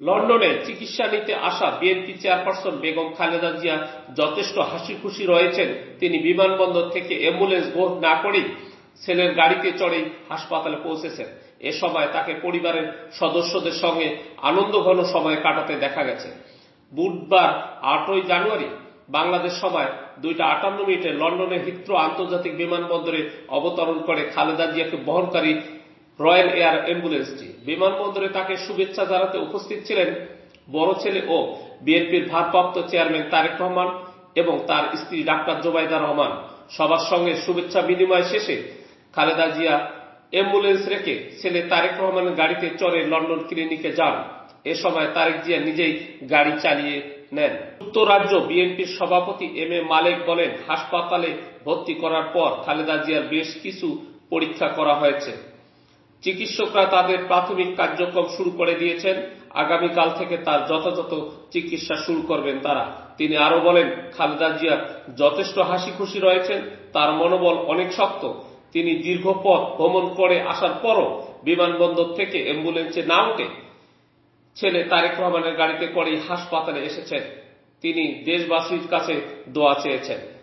লন্ডনে চিকিৎসা নিতে আসা বিএনপি চেয়ারপারসন বেগম খালেদা জিয়া যথেষ্ট হাসি খুশি রয়েছেন। তিনি বিমানবন্দর থেকে অ্যাম্বুলেন্স বোধ না করেই ছেলের গাড়িতে চড়েই হাসপাতালে পৌঁছেছেন। এ সময় তাকে পরিবারের সদস্যদের সঙ্গে আনন্দঘন সময় কাটাতে দেখা গেছে। বুধবার আটই জানুয়ারি বাংলাদেশ সময় দুইটা আটান্ন মিনিটে লন্ডনের হিত্র আন্তর্জাতিক বিমানবন্দরে অবতরণ করে খালেদা জিয়াকে বহনকারী রয়্যাল এয়ার অ্যাম্বুলেন্সটি। বিমানবন্দরে তাকে শুভেচ্ছা জানাতে উপস্থিত ছিলেন বড় ছেলে ও বিএনপির ভারপ্রাপ্ত চেয়ারম্যান তারেক রহমান এবং তার স্ত্রী ডাক্তার জোবাইদা রহমান। সবার সঙ্গে শুভেচ্ছা বিনিময় শেষে খালেদা জিয়া অ্যাম্বুলেন্স রেখে ছেলে তারেক রহমানের গাড়িতে চড়ে লন্ডন ক্লিনিকে যান। এ সময় তারেক জিয়া নিজেই গাড়ি চালিয়ে নেন। যুক্তরাজ্য বিএনপির সভাপতি এম এ মালেক বলেন, হাসপাতালে ভর্তি করার পর খালেদা জিয়ার বেশ কিছু পরীক্ষা করা হয়েছে। চিকিৎসকরা তাদের প্রাথমিক কার্যক্রম শুরু করে দিয়েছেন। আগামীকাল থেকে তার যথাযথ চিকিৎসা শুরু করবেন তারা। তিনি আরও বলেন, খালেদা জিয়া যথেষ্ট হাসি খুশি রয়েছেন, তার মনোবল অনেক শক্ত। তিনি দীর্ঘ পথ ভ্রমণ করে আসার পরও বিমানবন্দর থেকে অ্যাম্বুলেন্সে না উঠে ছেলে তারেক রহমানের গাড়িতে করেই হাসপাতালে এসেছেন। তিনি দেশবাসীর কাছে দোয়া চেয়েছেন।